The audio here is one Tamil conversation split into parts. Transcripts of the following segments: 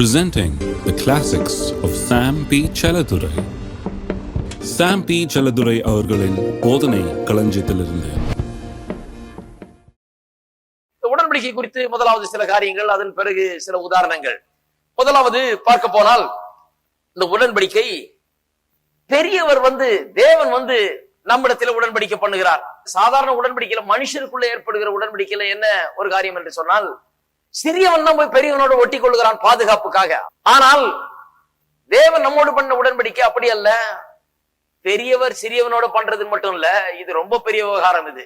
presenting the classics of Sam P. Chaladurai. Sam P Chelladurai அவர்களின் போதனை களஞ்சியத்திலிருந்து உடன்படிக்கை குறித்து முதலாவது சில காரியங்கள் அதன் பிறகு சில உதாரணங்கள் முதலாவது பார்க்க போனால் இந்த உடன்படிக்கை பெரியவர் வந்து தேவன் வந்து நம்மிடத்தில் உடன்படிக்கை பண்ணுகிறார் சாதாரண உடன்படிக்கையில மனுஷருக்குள்ள ஏற்படுகிற உடன்படிக்கையில என்ன ஒரு காரியம் என்று சொன்னால் சிறியவன் தான் போய் பெரியவனோட ஒட்டி கொள்கிறான் பாதுகாப்புக்காக. ஆனால் தேவன் நம்மோடு பண்ண உடன்படிக்கை அப்படி அல்ல. பெரியவர் சிறியவனோட பண்றது மட்டும் இல்ல இது ரொம்ப பெரிய விவகாரம் இது.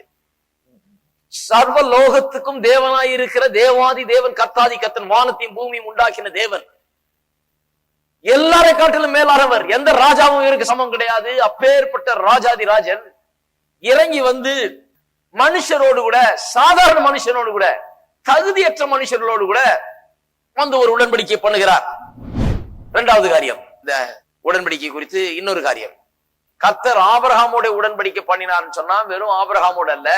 சர்வ லோகத்துக்கும் தேவனாய் இருக்கிற தேவாதி தேவன் கர்த்தாதி கத்தன் வானத்தையும் பூமியும் உண்டாக்கின தேவன். எல்லாரை காட்டிலும் மேலானவர். எந்த ராஜாவும் இவருக்கு சமம் கிடையாது. அப்பேற்பட்ட ராஜாதி ராஜன். இறங்கி வந்து மனுஷரோடு கூட சாதாரண மனுஷனோடு கூட தகுதியற்ற மனுஷர்களோடு கூட வந்து ஒரு உடன்படிக்கை பண்ணுகிறார். இரண்டாவது காரியம் இந்த உடன்படிக்கை குறித்து இன்னொரு காரியம். கத்தர் ஆபரகாமோட உடன்படிக்கை பண்ணினார்னு சொன்னா வெறும் ஆபரகாமோட அல்ல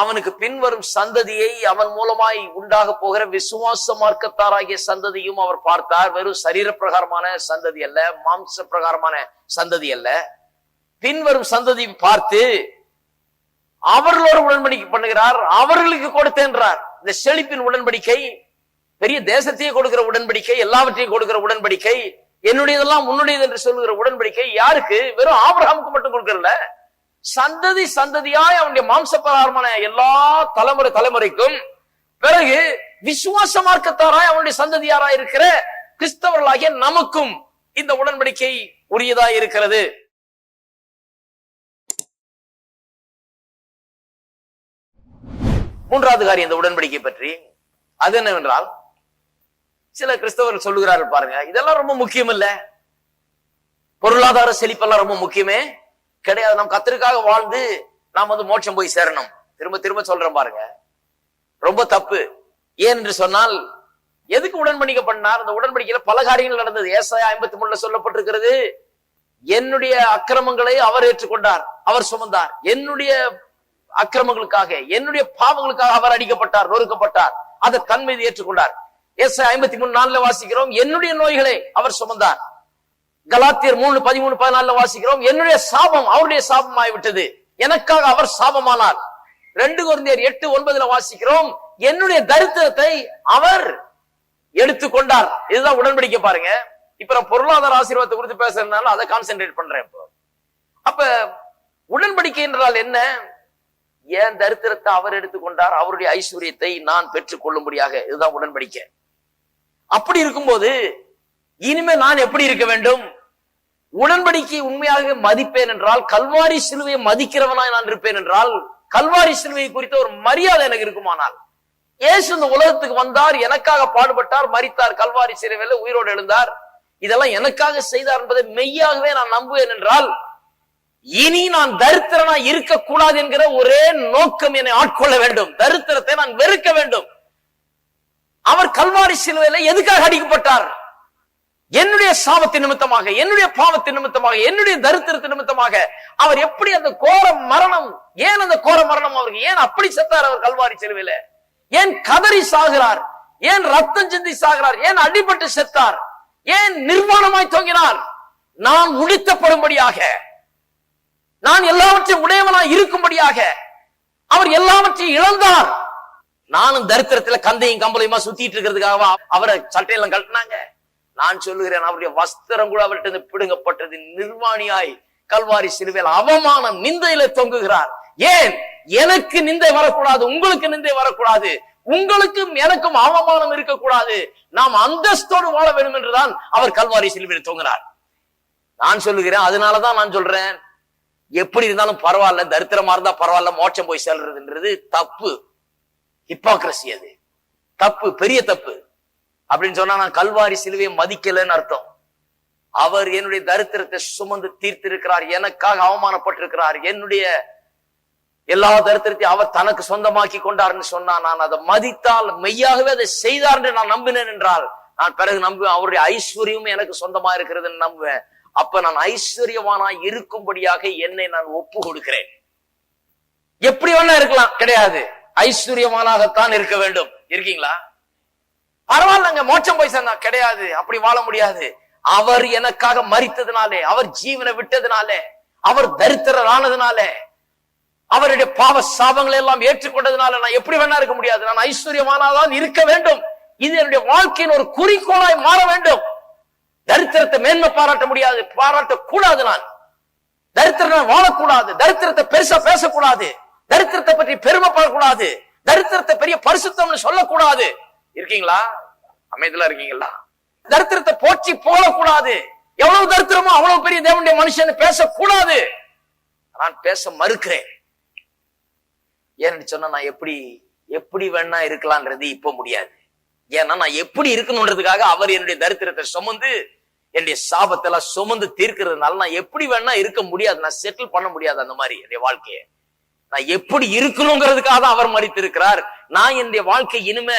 அவனுக்கு பின்வரும் சந்ததியை அவன் மூலமாய் உண்டாக போகிற விசுவாச மார்க்கத்தாராகிய சந்ததியும் அவர் பார்த்தார். வெறும் சரீர பிரகாரமான சந்ததி அல்ல மாம்ச பிரகாரமான சந்ததி அல்ல. பின்வரும் சந்ததியும் பார்த்து அவர்களோடு உடன்படிக்கை பண்ணுகிறார் அவர்களுக்கு கொடுத்தேன்றார். இந்த செழிப்பின் உடன்படிக்கை பெரிய தேசத்தையே கொடுக்கிற உடன்படிக்கை எல்லாவற்றையும் கொடுக்கிற உடன்படிக்கை என்னுடையதெல்லாம் உன்னுடையது என்று சொல்லுகிற உடன்படிக்கை யாருக்கு? வெறும் ஆபிரகாமுக்கு மட்டும் கொடுக்கறல சந்ததி சந்ததியாய் அவனுடைய மாம்சப்பிரகாரமான எல்லா தலைமுறை தலைமுறைக்கும் பிறகு விசுவாச மார்க்கத்தாராய் அவனுடைய சந்ததியாராய் இருக்கிற கிறிஸ்தவர்களாகிய நமக்கும் இந்த உடன்படிக்கை உரியதாய் இருக்கிறது. மூன்றாவது காரியம் இந்த உடன்படிக்கை பற்றி. அது என்னவென்றால் சில கிறிஸ்தவர்கள் சொல்லுகிறார்கள் பாருங்க இதெல்லாம் ரொம்ப முக்கியம் இல்ல பொருளாதார செழிப்பெல்லாம் ரொம்ப முக்கியமே. கிடையாது நாம் கத்திற்காக வாழ்ந்து நாம் வந்து மோட்சம் போய் சேரணும். திரும்ப திரும்ப சொல்றேன் பாருங்க. ரொம்ப தப்பு. ஏன் என்று சொன்னால் எதுக்கு உடன்படிக்கை பண்ணார்? அந்த உடன்படிக்கையில பல காரியங்கள் நடந்தது. ஏசாயா ஐம்பத்தி மூணுல சொல்லப்பட்டிருக்கிறது என்னுடைய அக்கிரமங்களை அவர் ஏற்றுக்கொண்டார் அவர் சுமந்தார். என்னுடைய அக்கிரமங்களுக்காக என்னுடைய பாவங்களுக்காக அவர் அடிக்கப்பட்டார் நொறுக்கப்பட்டார். அதை தன் மீது ஏற்றுக்கொண்டார். எஸ் ஐம்பத்தி மூணு நாலுல வாசிக்கிறோம் என்னுடைய நோய்களை அவர் சுமந்தார். கலாத்தியர் மூணு பதிமூணு பதினாலுல வாசிக்கிறோம் என்னுடைய சாபம் அவருடைய சாபம் ஆகிவிட்டது எனக்காக அவர் சாபமானார். ரெண்டு குழந்தையர் எட்டு ஒன்பதுல வாசிக்கிறோம் என்னுடைய தரித்திரத்தை அவர் எடுத்துக்கொண்டார். இதுதான் உடன்படிக்கை பாருங்க. இப்ப நான் பொருளாதார ஆசீர்வாதத்தை குறித்து பேசுறதுனால அதை கான்சென்ட்ரேட் பண்றேன் இப்போ. அப்ப உடன்படிக்கை என்றால் என்ன? ஏன் தரித்திரத்தை அவர் எடுத்துக்கொண்டார்? அவருடைய ஐஸ்வர்யத்தை நான் பெற்றுக் கொள்ளும்படியாக இதுதான் உடன்படிக்கை. அப்படி இருக்கும்போது இனிமே நான் எப்படி இருக்க வேண்டும்? உடன்படிக்கை உண்மையாக மதிப்பேன் என்றால் கல்வாரி சிலுவையை மதிக்கிறவனாய் நான் இருப்பேன் என்றால் கல்வாரி சிலுவையை குறித்த ஒரு மரியாதை எனக்கு இருக்குமானால் இயேசு இந்த உலகத்துக்கு வந்தார் எனக்காக பாடுபட்டார் மறித்தார் கல்வாரி சிலுவையில உயிரோடு எழுந்தார். இதெல்லாம் எனக்காக செய்தார் என்பதை மெய்யாகவே நான் நம்புவேன் என்றால் இனி நான் தரித்திரனா இருக்கக்கூடாது என்கிற ஒரே நோக்கம் என்னை ஆட்கொள்ள வேண்டும். தரித்திரத்தை நான் வெறுக்க வேண்டும். அவர் கல்வாரி சிலுவையில எதுக்காக அடிக்கப்பட்டார்? என்னுடைய சாபத்தின் நிமித்தமாக என்னுடைய பாவத்தின் நிமித்தமாக என்னுடைய தரித்திரத்தின் நிமித்தமாக அவர் எப்படி அந்த கோர மரணம் ஏன் அந்த கோர மரணம் அவருக்கு ஏன் அப்படி செத்தார் அவர் கல்வாரி சிலுவையில? ஏன் கதறி சாகிறார்? ஏன் ரத்தம் சிந்தி சாகிறார்? ஏன் அடிபட்டு செத்தார்? ஏன் நிர்வாணமாய் தொங்கினார்? நான் உடித்தப்படும்படியாக நான் எல்லாவற்றையும் உடையவனாய் இருக்கும்படியாக அவர் எல்லாவற்றையும் இழந்தார். நானும் தரித்திரத்துல கந்தையும் கம்பளையுமா சுத்திட்டு இருக்கிறதுக்காக அவரை சட்டையெல்லாம் கட்டினாங்க நான் சொல்லுகிறேன் அவருடைய வஸ்திரம் கூட அவர்கிட்ட பிடுங்கப்பட்டது நிர்வாணியாய் கல்வாரி சிறுவேல் அவமானம் நிந்தையில தொங்குகிறார். ஏன்? எனக்கு நிந்தை வரக்கூடாது உங்களுக்கு நிந்தை வரக்கூடாது உங்களுக்கும் எனக்கும் அவமானம் இருக்கக்கூடாது. நாம் அந்தஸ்தோடு வாழ வேண்டும் என்றுதான் அவர் கல்வாரி சிலுவையில் தொங்குகிறார். நான் சொல்லுகிறேன் அதனாலதான் நான் சொல்றேன் எப்படி இருந்தாலும் பரவாயில்ல தரித்திரமா இருந்தா பரவாயில்ல மோட்சம் போய் செல்றதுன்றது தப்பு. ஹிப்பாக்ரசி அது. தப்பு பெரிய தப்பு. அப்படின்னு சொன்னா நான் கல்வாரி சிலுவையை மதிக்கலன்னு அர்த்தம். அவர் என்னுடைய தரித்திரத்தை சுமந்து தீர்த்திருக்கிறார் எனக்காக அவமானப்பட்டிருக்கிறார் என்னுடைய எல்லா தரித்திரத்தையும் அவர் தனக்கு சொந்தமாக்கி கொண்டார்னு சொன்னா நான் அதை மதித்தால் மெய்யாகவே அதை செய்தார் என்று நான் நம்பினேன் என்றால் நான் பிறகு நம்புவேன் அவருடைய ஐஸ்வர்யமும் எனக்கு சொந்தமா இருக்கிறதுன்னு நம்புவேன். அப்ப நான் ஐஸ்வர்யவானா இருக்கும்படியாக என்னை நான் ஒப்பு கொடுக்கிறேன். எப்படி வேணா இருக்கலாம் கிடையாது. ஐஸ்வர்யமானாகத்தான் இருக்க வேண்டும். இருக்கீங்களா? பரவாயில்லங்க மோட்சம் போய் சேர்ந்தா கிடையாது அப்படி வாழ முடியாது. அவர் எனக்காக மறித்ததுனாலே அவர் ஜீவனை விட்டதுனாலே அவர் தரித்திரரானதுனாலே அவருடைய பாவ சாபங்களை எல்லாம் ஏற்றுக்கொண்டதுனால நான் எப்படி வேணா இருக்க முடியாது. நான் ஐஸ்வர்யமானாதான் இருக்க வேண்டும். இது என்னுடைய வாழ்க்கையின் ஒரு குறிக்கோளாய் மாற வேண்டும். தரித்திரத்தை மேன்மை பாராட்ட முடியாது பாராட்ட கூடாது நான். தரித்திரம் வாழக்கூடாது தரித்திரத்தை பெருசா பேசக்கூடாது தரித்திரத்தை பற்றி பெருமைப்படக்கூடாது தரித்திரத்தை பெரிய பரிசுத்தம்னு சொல்லக்கூடாது. இருக்கீங்களா? அமைதியா இருக்கீங்களா? தரித்திரத்தை போற்றி போடக்கூடாது. எவ்வளவு தரித்திரமோ அவ்வளவு பெரிய தேவனுடைய மனுஷன் பேசக்கூடாது. நான் பேச மறுக்கிறேன். ஏன்னு சொன்னா நான் எப்படி எப்படி வேணா இருக்கலாம்ன்றது இப்ப முடியாது. ஏன்னா நான் எப்படி இருக்கணுன்றதுக்காக அவர் என்னுடைய தரித்திரத்தை சுமந்து என்னுடைய சாபத்தை எல்லாம் சுமந்து தீர்க்கிறதுனால நான் எப்படி வேணா இருக்க முடியாது. நான் செட்டில் பண்ண முடியாது அந்த மாதிரி என்னுடைய வாழ்க்கையை. நான் எப்படி இருக்கணுங்கிறதுக்காக தான் அவர் மறித்திருக்கிறார். நான் என்னுடைய வாழ்க்கை இனிமே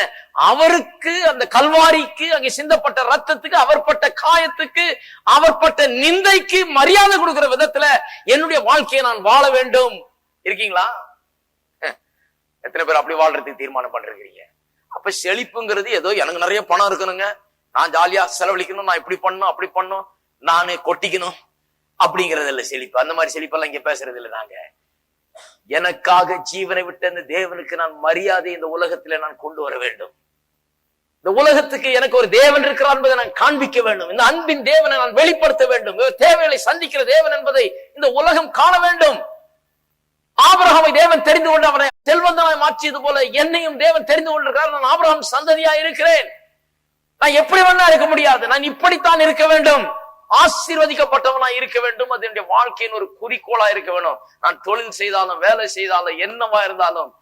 அவருக்கு அந்த கல்வாரிக்கு அங்கே சிந்தப்பட்ட ரத்தத்துக்கு அவர் பட்ட காயத்துக்கு அவர் பட்ட நிந்தைக்கு மரியாதை கொடுக்கிற விதத்துல என்னுடைய வாழ்க்கையை நான் வாழ வேண்டும். இருக்கீங்களா? எத்தனை பேர் அப்படி வாழ்றதுக்கு தீர்மானம் பண்றீங்க அப்ப செழிப்புங்கிறது ஏதோ எனக்கு நிறைய பணம் இருக்கணுங்க. நான் ஜாலியா செலவழிக்கணும் நான் இப்படி பண்ணணும் அப்படி பண்ணும் நானு கொட்டிக்கணும் அப்படிங்கறது இல்ல செழிப்பு. அந்த மாதிரி செழிப்பெல்லாம் இங்க பேசுறது இல்லை நாங்க. எனக்காக ஜீவனை விட்ட அந்த தேவனுக்கு நான் மரியாதை இந்த உலகத்துல நான் கொண்டு வர வேண்டும். இந்த உலகத்துக்கு எனக்கு ஒரு தேவன் இருக்கிறார் என்பதை நான் காண்பிக்க வேண்டும். இந்த அன்பின் தேவனை நான் வெளிப்படுத்த வேண்டும். தேவைகளை சந்திக்கிற தேவன் என்பதை இந்த உலகம் காண வேண்டும். ஆபிரகாமை தேவன் தெரிந்து கொண்டு அவனை செல்வந்தனாய் மாற்றியது போல என்னையும் தேவன் தெரிந்து கொண்டிருக்கிறார். நான் ஆபிரகாம் சந்ததியா இருக்கிறேன். நான் எப்படி வேணா இருக்க முடியாது. நான் இப்படித்தான் இருக்க வேண்டும். ஆசீர்வதிக்கப்பட்டவனா இருக்க வேண்டும். அது என்னுடைய வாழ்க்கையின் ஒரு குறிக்கோளா இருக்க வேணும் நான் தொழில் செய்தாலும் வேலை செய்தாலும் என்னவா இருந்தாலும்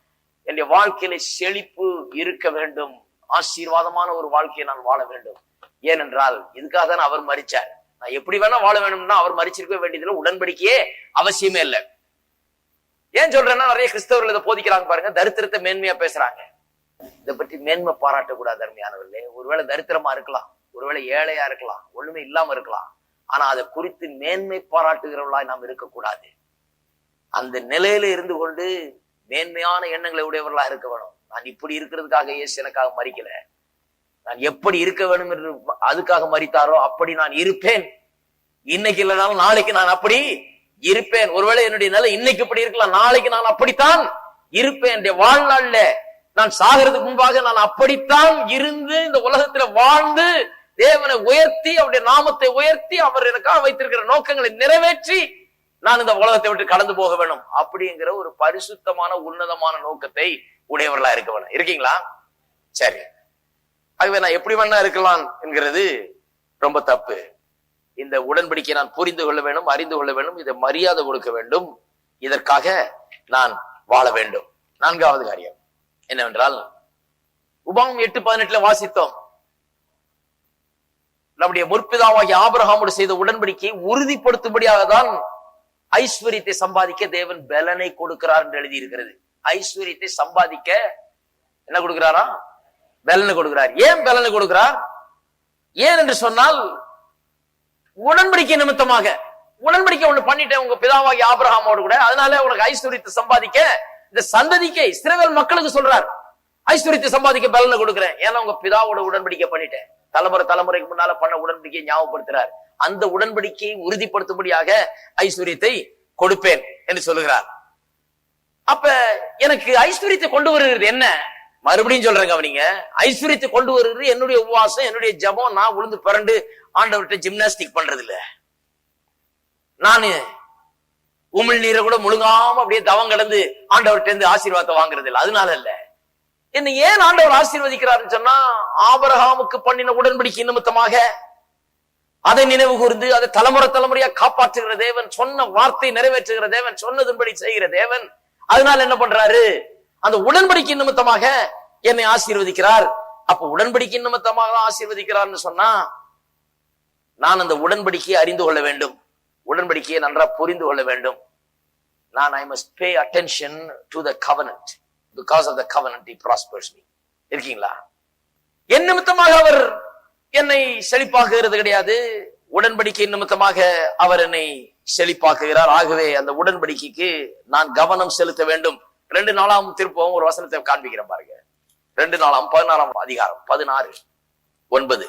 என்னுடைய வாழ்க்கையில செழிப்பு இருக்க வேண்டும். ஆசீர்வாதமான ஒரு வாழ்க்கையை நான் வாழ வேண்டும். ஏனென்றால் இதுக்காக தான் அவர் மறிச்சார் நான் எப்படி வேணா வாழ வேணும்னா அவர் மறிச்சிருக்க வேண்டியதுல உடன்படிக்கையே அவசியமே இல்லை. ஏன் சொல்றேன்னா நிறைய கிறிஸ்தவர்கள் இதை போதிக்கிறாங்க பாருங்க தரித்திரத்தை மேன்மையா பேசுறாங்க. இதை பற்றி மேன்மை பாராட்டக்கூடாது அருமையானவர்களே. ஒருவேளை தரித்திரமா இருக்கலாம் ஒருவேளை ஏழையா இருக்கலாம் ஒண்ணுமே இல்லாம இருக்கலாம். ஆனா அதை குறித்து மேன்மை பாராட்டுகிறவர்களாய் நாம் இருக்கக்கூடாது. அந்த நிலையில இருந்து கொண்டு மேன்மையான எண்ணங்களை உடையவர்களா இருக்க வேணும். நான் இப்படி இருக்கிறதுக்காக இயேசு எனக்காக மறிக்கல. நான் எப்படி இருக்க வேணும் என்று அதுக்காக மறித்தாரோ அப்படி நான் இருப்பேன். இன்னைக்கு இல்லைனாலும் நாளைக்கு நான் அப்படி இருப்பேன். ஒருவேளை என்னுடைய நிலை இன்னைக்கு இப்படி இருக்கலாம். நாளைக்கு நான் அப்படித்தான் இருப்பேன். என்னுடைய வாழ்நாள்ல நான் சாகிறதுக்கு முன்பாக நான் அப்படித்தான் இருந்து இந்த உலகத்துல வாழ்ந்து தேவனை உயர்த்தி அவருடைய நாமத்தை உயர்த்தி அவர் எனக்காக வைத்திருக்கிற நோக்கங்களை நிறைவேற்றி நான் இந்த உலகத்தை விட்டு கடந்து போக வேணும் அப்படிங்கிற ஒரு பரிசுத்தமான உன்னதமான நோக்கத்தை உடையவர்களா இருக்க வேணும் இருக்கீங்களா? சரி. ஆகவே நான் எப்படி வேணா இருக்கலாம் என்கிறது ரொம்ப தப்பு. இந்த உடன்படிக்கை நான் புரிந்து கொள்ள வேண்டும் அறிந்து கொள்ள வேண்டும் இதை மரியாதை கொடுக்க வேண்டும். இதற்காக நான் வாழ வேண்டும். நான்காவது காரியம். என்னவென்றால் உபாம் எட்டு பதினெட்டுல வாசித்தோம். நம்முடைய முற்பிதாவாகிய ஆபிரகாமோடு செய்த உடன்படிக்கையை உறுதிப்படுத்தும்படியாக தான் ஐஸ்வர்யத்தை சம்பாதிக்க தேவன் பலனை கொடுக்கிறார் என்று எழுதியிருக்கிறது. ஐஸ்வர்யத்தை சம்பாதிக்க என்ன கொடுக்கிறாரா? பலனை கொடுக்கிறார். ஏன் பலனை கொடுக்கிறார்? ஏன் என்று சொன்னால் உடன்படிக்கை நிமித்தமாக. உடன்படிக்கை ஒண்ணு பண்ணிட்டேன் உங்க பிதாவாகி ஆபிரஹாமோடு கூட. அதனால உனக்கு ஐஸ்வர்யத்தை சம்பாதிக்க இந்த சந்ததிக்கை இஸ்ரவேல் மக்களுக்கு சொல்றார். ஐஸ்வர்யத்தை சம்பாதிக்க பலனை கொடுக்குறேன். ஏன்னா உங்க பிதாவோட உடன்படிக்கை பண்ணிட்டேன். தலைமுறை தலைமுறைக்கு முன்னால பண்ண உடன்படிக்கையை ஞாபகப்படுத்துறார். அந்த உடன்படிக்கையை உறுதிப்படுத்தும்படியாக ஐஸ்வர்யத்தை கொடுப்பேன் என்று சொல்லுகிறார். அப்ப எனக்கு ஐஸ்வர்யத்தை கொண்டு வருகிறது என்ன? மறுபடியும் சொல்றேங்க அவனிங்க ஐஸ்வர்யத்தை கொண்டு வருகிறது. என்னுடைய உபவாசம் என்னுடைய ஜபம். நான் உளுந்து பிறண்டு ஆண்டவர்கிட்ட ஜிம்னாஸ்டிக் பண்றது இல்ல நானு உமிழ் நீரை கூட முழுங்காம அப்படியே தவம் கடந்து ஆண்டவர்கிட்ட இருந்து ஆசீர்வாதத்தை வாங்குறது இல்லை அதனால இல்ல. என்ன ஏன் ஆண்டவர் ஆசீர்வதிக்கிறாருன்னு சொன்னா ஆபரகாமுக்கு பண்ணின உடன்படிக்கை நிமித்தமாக அதை நினைவு கூர்ந்து அதை தலைமுறை தலைமுறையா காப்பாற்றுகிற தேவன் சொன்ன வார்த்தை நிறைவேற்றுகிற தேவன் சொன்னதுபடி செய்கிற தேவன். அதனால என்ன பண்றாரு? அந்த உடன்படிக்கை நிமித்தமாக என்னை ஆசீர்வதிக்கிறார். அப்ப உடன்படிக்கை நிமித்தமாக தான் ஆசீர்வதிக்கிறார்னு சொன்னா நான் அந்த உடன்படிக்கையை அறிந்து கொள்ள வேண்டும். உடன்படிக்கையை நன்றா புரிந்து கொள்ள வேண்டும். நான் I must pay attention to the covenant because of the covenant he prospers me இருக்கீங்களா? என் நிமித்தமாக அவர் என்னை செழிப்பாக்குகிறது கிடையாது. உடன்படிக்கை நிமித்தமாக அவர் என்னை செழிப்பாக்குகிறார். ஆகவே அந்த உடன்படிக்கைக்கு நான் கவனம் செலுத்த வேண்டும். ரெண்டு நாளாம் திருப்பவும் ஒரு வசனத்தை காண்பிக்கிறேன் பாருங்க. ரெண்டு நாளாம் பதினாறாம் அதிகாரம் பதினாறு ஒன்பது.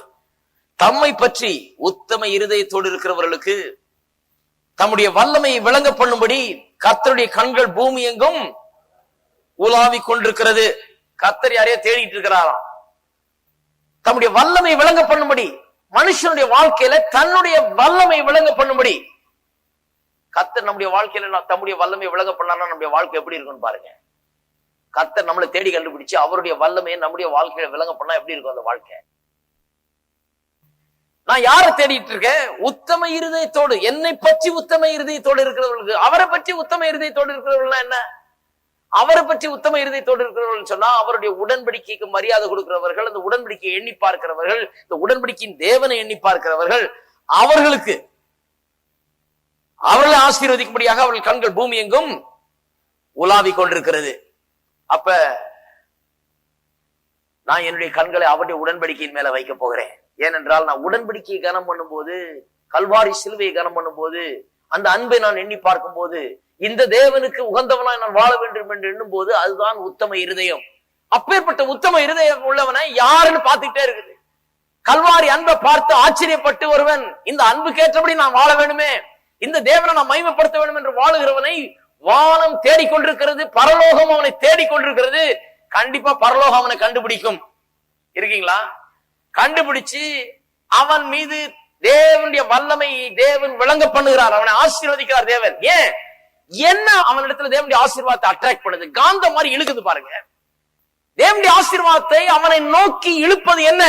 தம்மை பற்றி உத்தம இருதயத்தோடு இருக்கிறவர்களுக்கு தம்முடைய வல்லமையை விளங்க பண்ணும்படி கத்தருடைய கண்கள் பூமி எங்கும் உலாவிக் கொண்டிருக்கிறது. கத்தர் யாரையோ தேடிட்டு இருக்கிறாராம். தம்முடைய வல்லமை விளங்க பண்ணும்படி மனுஷனுடைய வாழ்க்கையில தன்னுடைய வல்லமை விளங்க பண்ணும்படி கத்தர் நம்முடைய வாழ்க்கையில நான் தம்முடைய வல்லமை விளங்க பண்ணாருன்னா நம்முடைய வாழ்க்கை எப்படி இருக்கும்னு பாருங்க. கர்த்தர் நம்மளை தேடி கண்டுபிடிச்சு அவருடைய வல்லமையை நம்முடைய வாழ்க்கையில விளங்க பண்ணா எப்படி இருக்கும் அந்த வாழ்க்கை? நான் யாரை தேடிட்டு இருக்கேன்? உத்தம இருதயத்தோடு. என்னை பற்றி உத்தம இருதயத்தோடு இருக்கிறவர்களுக்கு. அவரை பற்றி உத்தம இருதயத்தோடு இருக்கிறவர்கள் என்ன? அவரை பற்றி உத்தம இருதயத்தோடு இருக்கிறவர்கள் சொன்னா அவருடைய உடன்படிக்கைக்கு மரியாதை கொடுக்கிறவர்கள் அந்த உடன்படிக்கையை எண்ணி பார்க்கிறவர்கள் இந்த உடன்படிக்கையின் தேவனை எண்ணி பார்க்கிறவர்கள் அவர்களுக்கு அவர்களை ஆசீர்வதிக்கும்படியாக அவர்கள் கண்கள் பூமி எங்கும் உலாவி கொண்டிருக்கிறது. அப்ப நான் என்னுடைய கண்களை அவருடைய உடன்படிக்கையின் மேல வைக்க போகிறேன். ஏனென்றால் நான் உடன்படிக்கையை கனம் பண்ணும்போது கல்வாரி சிலுவையை கனம் பண்ணும்போது அந்த அன்பை நான் எண்ணி பார்க்கும் போது இந்த தேவனுக்கு உகந்தவனாய் நான் வாழ வேண்டும் என்று எண்ணும் போது அதுதான் உத்தம இருதயம். அப்பேற்பட்ட உத்தம இருதயம் உள்ளவனை யாருன்னு பார்த்துக்கிட்டே இருக்குது. கல்வாரி அன்பை பார்த்து ஆச்சரியப்பட்டு ஒருவன் இந்த அன்புக்கேற்றபடி நான் வாழ வேண்டுமே இந்த தேவனை நான் மகிமைப்படுத்த வேண்டும் என்று வாழுகிறவனை வானம் தேடிக்கொண்டிருக்கிறது பரலோகம் அவனை தேடிக்கொண்டிருக்கிறது. கண்டிப்பா பரலோகம் அவனை கண்டுபிடிக்கும். இருக்கீங்களா? கண்டுபிடிச்சு அவன் மீது தேவனுடைய வல்லமை தேவன் விளங்க பண்ணுகிறார். அவனை ஆசீர்வதிக்கிறார் தேவன். ஏன்? என்ன அவனிடத்துல தேவனுடைய ஆசீர்வாதத்தை அட்ராக்ட் பண்ணுது? காந்த மாதிரி இழுக்குது பாருங்க. தேவனுடைய ஆசீர்வாதத்தை அவனை நோக்கி இழுப்பது என்ன?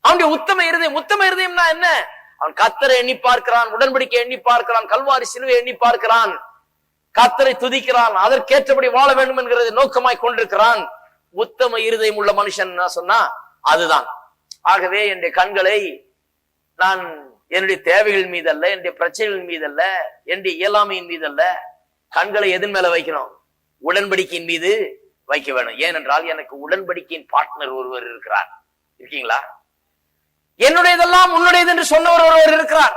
அவனுடைய உத்தம இருதயம். உத்தம இருதயம்னா என்ன? அவன் கத்தரை எண்ணி பார்க்கிறான் உடன்படிக்கை எண்ணி பார்க்கிறான் கல்வாரி சிலுவை எண்ணி பார்க்கிறான். கத்தரை துதிக்கிறான் அதற்கேற்றபடி வாழ வேண்டும் என்கிறது நோக்கமாய் கொண்டிருக்கிறான். உத்தம இருதயம் உள்ள மனுஷன் நான் சொன்னா அதுதான். ஆகவே என்னுடைய கண்களை நான் என்னுடைய தேவைகள் மீது அல்ல என்னுடைய பிரச்சனைகள் மீது அல்ல என்னுடைய இயலாமையின் மீது அல்ல கண்களை எதன் மேல வைக்கணும்? உடன்படிக்கையின் மீது வைக்க வேணும். ஏனென்றால் எனக்கு உடன்படிக்கையின் பார்ட்னர் ஒருவர் இருக்கிறார். இருக்கீங்களா? என்னுடையதெல்லாம் உன்னுடையது என்று சொன்னவர் ஒருவர் இருக்கிறார்.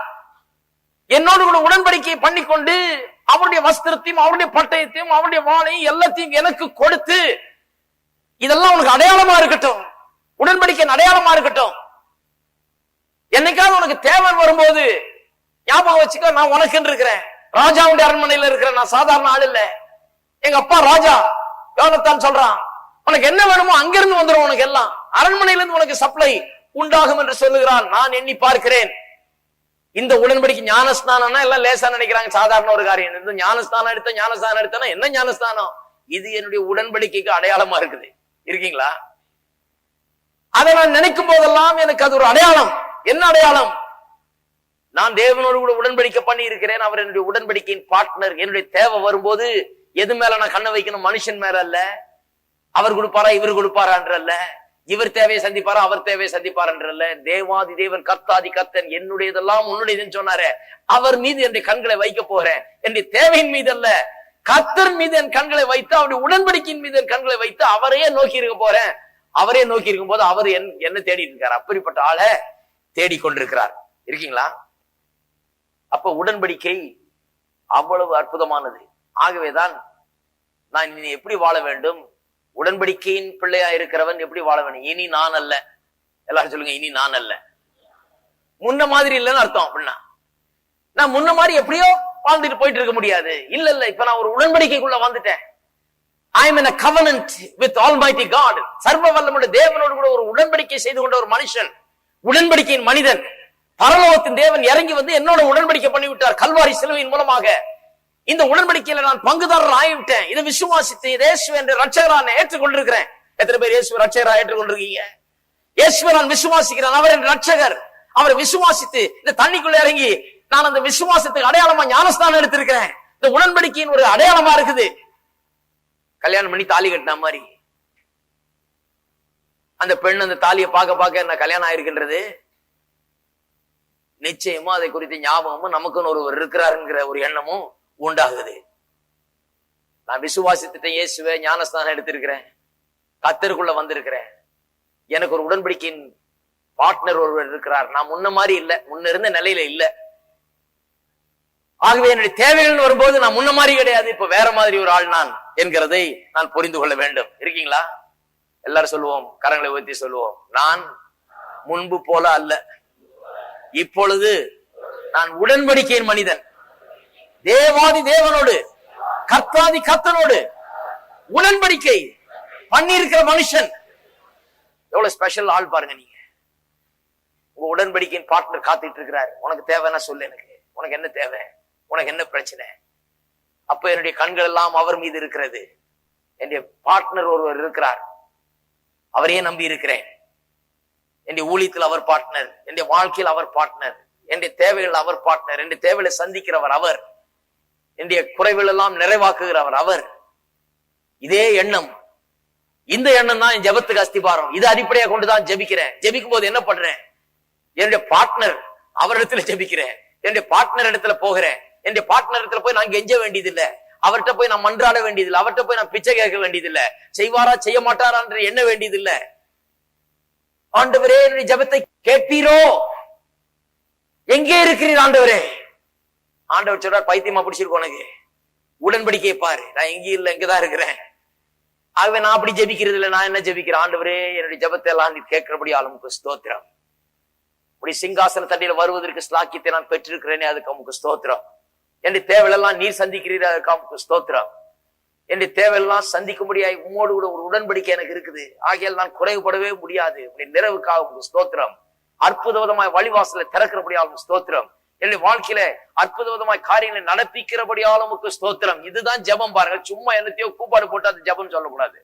என்னோடு கூட உடன்படிக்கை பண்ணிக்கொண்டு அவருடைய வஸ்திரத்தையும் அவருடைய பட்டயத்தையும் அவருடைய வாழையும் எல்லாத்தையும் எனக்கு கொடுத்து இதெல்லாம் உனக்கு அடையாளமா இருக்கட்டும். உடன்படிக்கை அடையாளமா இருக்கட்டும். என்னைக்காவது உனக்கு தேவை வரும்போது ஞாபகம் வச்சுக்க நான் உனக்கு இருக்கிறேன். ராஜாவுடைய அரண்மனையில இருக்கிறேன் நான் சாதாரண ஆள் இல்ல. எங்க அப்பா ராஜா யோனத்தான் சொல்றான் உனக்கு என்ன வேணுமோ அங்கிருந்து வந்துடும் உனக்கு எல்லாம். அரண்மனையில இருந்து உனக்கு சப்ளை. உண்டாகும் என்று சொல்லுகிறான். நான் எண்ணி பார்க்கிறேன். இந்த உடன்படிக்கை ஞானஸ்தானம்னா எல்லாம் லேசா நினைக்கிறாங்க. சாதாரண ஒரு காரியம். இந்த ஞானஸ்தானம் எடுத்த ஞானஸ்தானம் எடுத்தனா என்ன ஞானஸ்தானம் இது என்னுடைய உடன்படிக்கைக்கு அடையாளமா இருக்குது. இருக்கீங்களா? அதை நான் நினைக்கும் போதெல்லாம் எனக்கு அது ஒரு அடையாளம். என்ன அடையாளம்? நான் தேவனோடு கூட உடன்படிக்கை பண்ணி இருக்கிறேன் அவர் என்னுடைய உடன்படிக்கையின் பார்ட்னர் என்னுடைய தேவை வரும்போது எது மேல நான் கண்ணை வைக்கணும்? மனுஷன் மேல அல்ல. அவர் கொடுப்பாரா? இவர் கொடுப்பாரான்றல்ல. இவர் தேவையை சந்திப்பாரா அவர் தேவையை சந்திப்பாரன்றல்ல. தேவாதி தேவன் கர்த்தாதி கர்த்தன் என்னுடையதெல்லாம் உன்னுடையதுன்னு சொன்னாரு. அவர் மீது என்னுடைய கண்களை வைக்க போறேன் என்னுடைய தேவையின் மீது அல்ல கர்த்தர் மீது என் கண்களை வைத்து அவருடைய உடன்படிக்கையின் மீது என் கண்களை வைத்து அவரையே நோக்கி இருக்க போறேன். அவரே நோக்கி இருக்கும் போது அவர் என் என்ன தேடிட்டு இருக்கார். அப்படிப்பட்ட ஆளை தேடிக்கொண்டிருக்கிறார் இருக்கீங்களா? அப்ப உடன்படிக்கை அவ்வளவு அற்புதமானது. ஆகவேதான் நான் இனி எப்படி வாழ வேண்டும்? உடன்படிக்கையின் பிள்ளையா இருக்கிறவன் எப்படி வாழ வேணும் இனி நான் அல்ல. எல்லாரும் சொல்லுங்க இனி நான் அல்ல. முன்ன மாதிரி இல்லைன்னு அர்த்தம் அப்படின்னா. நான் முன்ன மாதிரி எப்படியோ வாழ்ந்துட்டு போயிட்டு இருக்க முடியாது. இல்ல இல்ல இப்ப நான் ஒரு உடன்படிக்கைக்குள்ள வந்துட்டேன். I am in covenant with almighty God சர்வ வல்லமுடைய தேவனோடு கூட ஒரு உடன்படிக்கை செய்து கொண்ட ஒரு மனுஷன் உடன்படிக்கையின் மனிதன். பரலோகத்தின் தேவன் இறங்கி வந்து என்னோட உடன்படிக்கை பண்ணிவிட்டார். கல்வாரி சிலுவையின் மூலமாக. இந்த உடன்படிக்கையில நான் பங்குதாரர் ஆகிவிட்டேன். இதை விசுவாசித்து இயேசு என்று ரட்சகரா நான் ஏற்றுக்கொண்டிருக்கிறேன். எத்தனை பேர் இயேசு ரட்சகரா ஏற்றுக்கொண்டிருக்கீங்க? இயேசுவை நான் விசுவாசிக்கிறேன். அவர் என் ரட்சகர் அவரை விசுவாசித்து இந்த தண்ணிக்குள்ள இறங்கி நான் அந்த விசுவாசத்துக்கு அடையாளமா ஞானஸ்தானம் எடுத்திருக்கிறேன். இந்த உடன்படிக்கையின் ஒரு அடையாளமா இருக்குது. கல்யாணம் பண்ணி தாலி கட்டின மாதிரி. அந்த பெண் அந்த தாலியை பார்க்க பார்க்க என்ன கல்யாணம் ஆயிருக்கின்றது? நிச்சயமா அதை குறித்த ஞாபகமும் நமக்குன்னு ஒருவர் இருக்கிறாருங்கிற ஒரு எண்ணமும் உண்டாகுது. நான் விசுவாசித்துட்டேன் இயேசுவே ஞானஸ்தானம் எடுத்திருக்கிறேன். கத்தருக்குள்ள வந்திருக்கிறேன். எனக்கு ஒரு உடன்படிக்கையின் பார்ட்னர் ஒருவர் இருக்கிறார். நான் முன்ன மாதிரி இல்ல. முன்ன இருந்த நிலையில இல்ல. ஆகவே என்னுடைய தேவைகள்னு வரும்போது நான் முன்ன மாதிரி கிடையாது. இப்ப வேற மாதிரி ஒரு ஆள் நான் என்கிறதை நான் புரிந்து கொள்ள வேண்டும். இருக்கீங்களா? எல்லாரும் சொல்லுவோம். கரங்களை உயர்த்தி சொல்லுவோம். நான் முன்பு போல அல்ல. இப்பொழுது நான் உடன்படிக்கையின் மனிதன். தேவாதி தேவனோடு கர்த்தாதி கர்த்தனோடு உடன்படிக்கை பண்ணியிருக்கிற மனுஷன். எவ்வளவு ஸ்பெஷல் ஆள் பாருங்க நீங்க. உங்க உடன்படிக்கையின் பார்ட்னர் காத்துட்டு இருக்கிறார் உனக்கு தேவைன்னா சொல்லு எனக்கு. உனக்கு என்ன தேவை? உனக்கு என்ன பிரச்சனை? அப்ப என்னுடைய கண்கள் எல்லாம் அவர் மீது இருக்கிறது. என்னுடைய பார்ட்னர் ஒருவர் இருக்கிறார். அவரையே நம்பி இருக்கிறேன். என்னுடைய ஊழியத்தில் அவர் பார்ட்னர் என்னுடைய வாழ்க்கையில் அவர் பார்ட்னர் என்னுடைய தேவைகள் அவர் பார்ட்னர் என்னுடைய தேவைகளை சந்திக்கிறவர் அவர். என்னுடைய குறைகள் எல்லாம் நிறைவாக்குகிறவர் அவர். இதே எண்ணம். இந்த எண்ணம் தான் என் ஜெபத்துக்கு அஸ்திபாரம். இது அடிப்படையா கொண்டுதான் ஜெபிக்கிறேன். ஜபிக்கும் போது என்ன பண்றேன்? என்னுடைய பார்ட்னர் அவரிடத்துல ஜெபிக்கிறேன். என்னுடைய பார்ட்னர் இடத்துல போகிறேன். என்னுடைய பார்ட்னர் இடத்துல போய் நான் கெஞ்ச வேண்டியதில்லை. அவர்கிட்ட போய் நான் மன்றாட வேண்டியதில்லை. அவர்கிட்ட போய் நான் பிச்சை கேட்க வேண்டியதில்லை. செய்வாரா செய்ய மாட்டாரா என்று எண்ண வேண்டியதில்லை. ஆண்டவரே என்னுடைய ஜெபத்தை கேட்பீரோ? எங்கே இருக்கிறீர் ஆண்டவரே? ஆண்டவர் சொல்றார் பைத்தியமா பிடிச்சிருக்கோம் உனக்கு. உடன்படிக்கையை பாரு. நான் எங்கேயும் இல்லை இங்கதான் இருக்கிறேன். ஆகவே நான் அப்படி ஜெபிக்கிறது இல்லை நான் என்ன ஜெபிக்கிறேன்? ஆண்டவரே என்னுடைய ஜெபத்தை எல்லாம் நீ கேட்கிறபடி ஆளுமுக்கு ஸ்தோத்திரம். இப்படி சிங்காசன தண்டையில வருவதற்கு ஸ்லாக்கியத்தை நான் பெற்றிருக்கிறேனே அதுக்கு உமக்கு ஸ்தோத்திரம். என்னுடைய தேவையெல்லாம் நீர் சந்திக்கிறீர் அதுக்கு உமக்கு ஸ்தோத்திரம். என்னுடைய தேவையெல்லாம் சந்திக்க முடியாது உம்மோடு கூட ஒரு உடன்படிக்கை எனக்கு இருக்குது. ஆகையால் நான் குறைவுபடவே முடியாது. உடைய நிறைவுக்காக உங்களுக்கு ஸ்தோத்திரம். அற்புத வழிவாசல வழிவாசலை திறக்கிறபடியாலும் ஸ்தோத்திரம். என்னுடைய வாழ்க்கையில அற்புத விதமாய் காரியங்களை நடப்பிக்கிறபடியாலும் உமக்கு ஸ்தோத்திரம். இதுதான் ஜெபம் பாருங்க. சும்மா என்னத்தையோ கூப்பாடு போட்டு அது ஜெபம் சொல்லக்கூடாது.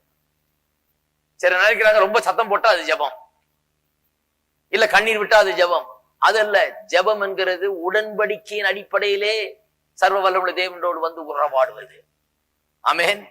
சரி நினைக்கிறாங்க ரொம்ப சத்தம் போட்டா அது ஜெபம். இல்ல கண்ணீர் விட்டா அது ஜெபம். அதல்ல ஜெபம் என்கிறது உடன்படிக்கையின் அடிப்படையிலே சர்வ வல்லமுள்ள தேவனோடு வந்து உறவாடுவது. அமேன்